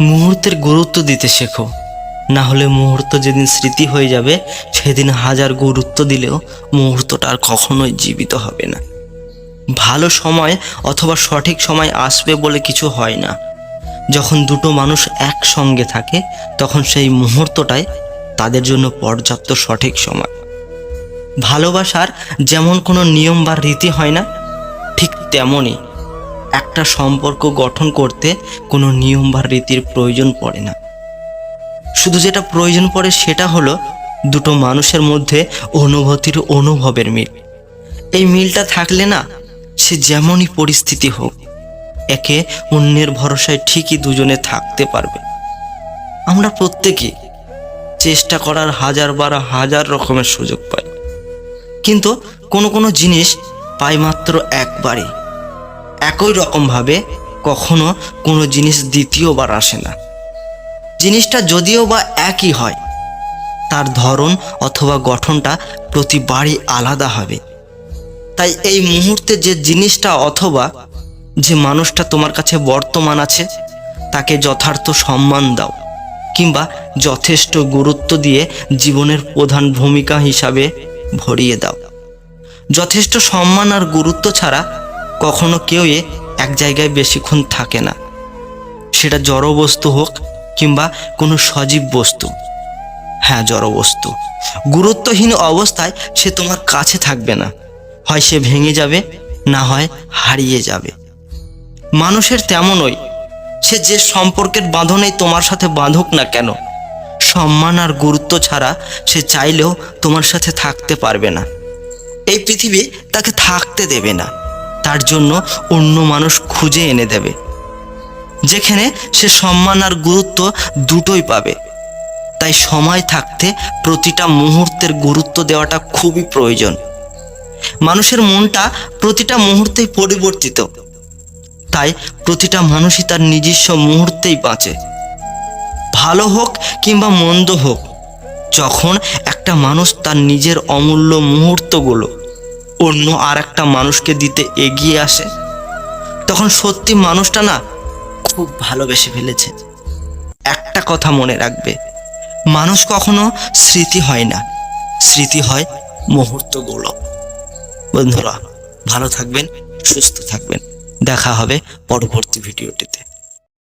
মুহূর্তের গুরুত্ব দিতে শেখো। না হলে মুহূর্ত যেদিন স্মৃতি হয়ে যাবে, সেদিন হাজার গুরুত্ব দিলেও মুহূর্তটা আর কখনোই জীবিত হবে না। ভালো সময় অথবা সঠিক সময় আসবে বলে কিছু হয় না। যখন দুটো মানুষ একসঙ্গে থাকে, তখন সেই মুহূর্তটাই তাদের জন্য পর্যাপ্ত সঠিক সময়। ভালোবাসার যেমন কোনো নিয়ম বা রীতি হয় না, ঠিক তেমনই একটা সম্পর্ক গঠন করতে কোনো নিয়ম বা রীতির প্রয়োজন পড়ে না। শুধু যেটা প্রয়োজন পড়ে সেটা হলো দুটো মানুষের মধ্যে অনুভূতির অনুভবের মিল। এই মিলটা থাকলে না, সে যেমনই পরিস্থিতি হোক, একে অন্যের ভরসায় ঠিকই দুজনে থাকতে পারবে। আমরা প্রত্যেকে চেষ্টা করার হাজার বার হাজার রকমের সুযোগ পাই। কিন্তু কোনো কোনো জিনিস পাই মাত্র একবারই। একই রকমভাবে কখনো কোনো জিনিস দ্বিতীয়বার আসে না। জিনিসটা যদিও বা একই হয়, তার ধরন অথবা গঠনটা প্রতিবারই আলাদা হবে। তাই এই মুহূর্তে যে জিনিসটা অথবা যে মানুষটা তোমার কাছে বর্তমান আছে, তাকে যথার্থ সম্মান দাও, কিংবা যথেষ্ট গুরুত্ব দিয়ে জীবনের প্রধান ভূমিকা হিসাবে ভরিয়ে দাও। যথেষ্ট সম্মান আর গুরুত্ব ছাড়া কখনো কেউই এক জায়গায় বেশিক্ষণ থাকে না। সেটা জড় বস্তু হোক কিংবা কোনো সজীব বস্তু। হ্যাঁ জড় বস্তু। গুরুত্বহীন অবস্থায় সে তোমার কাছে থাকবে না। হয় সে ভেঙে যাবে, না হয় হারিয়ে যাবে। মানুষের তেমনই। সে যে সম্পর্কের বাঁধনেই তোমার সাথে বাঁধুক না কেন? সম্মান আর গুরুত্ব ছাড়া সে চাইলেও তোমার সাথে থাকতে পারবে না। এই পৃথিবী তাকে থাকতে দেবে না। তার জন্য অন্য মানুষ খুঁজে এনে দেবে, যেখানে সে সম্মান আর গুরুত্ব দুটোই পাবে। তাই সময় থাকতে প্রতিটা মুহূর্তের গুরুত্ব দেওয়াটা খুবই প্রয়োজন। মানুষের মনটা প্রতিটা মুহূর্তেই পরিবর্তিত। তাই প্রতিটা মানুষই তার নিজস্ব মুহূর্তেই বাঁচে। ভালো হোক কিংবা মন্দ হোক, যখন একটা মানুষ তার নিজের অমূল্য মুহূর্তগুলো অন্য আর একটা মানুষকে দিতে এগিয়ে আসে, তখন সত্যি মানুষটা না খুব ভালোবেসে ফেলেছে। একটা কথা মনে রাখবে, মানুষ কখনো স্মৃতি হয় না। স্মৃতি হয় মুহূর্তগুলো। বন্ধুরা, ভালো থাকবেন, সুস্থ থাকবেন। দেখা হবে পরবর্তী ভিডিওটিতে।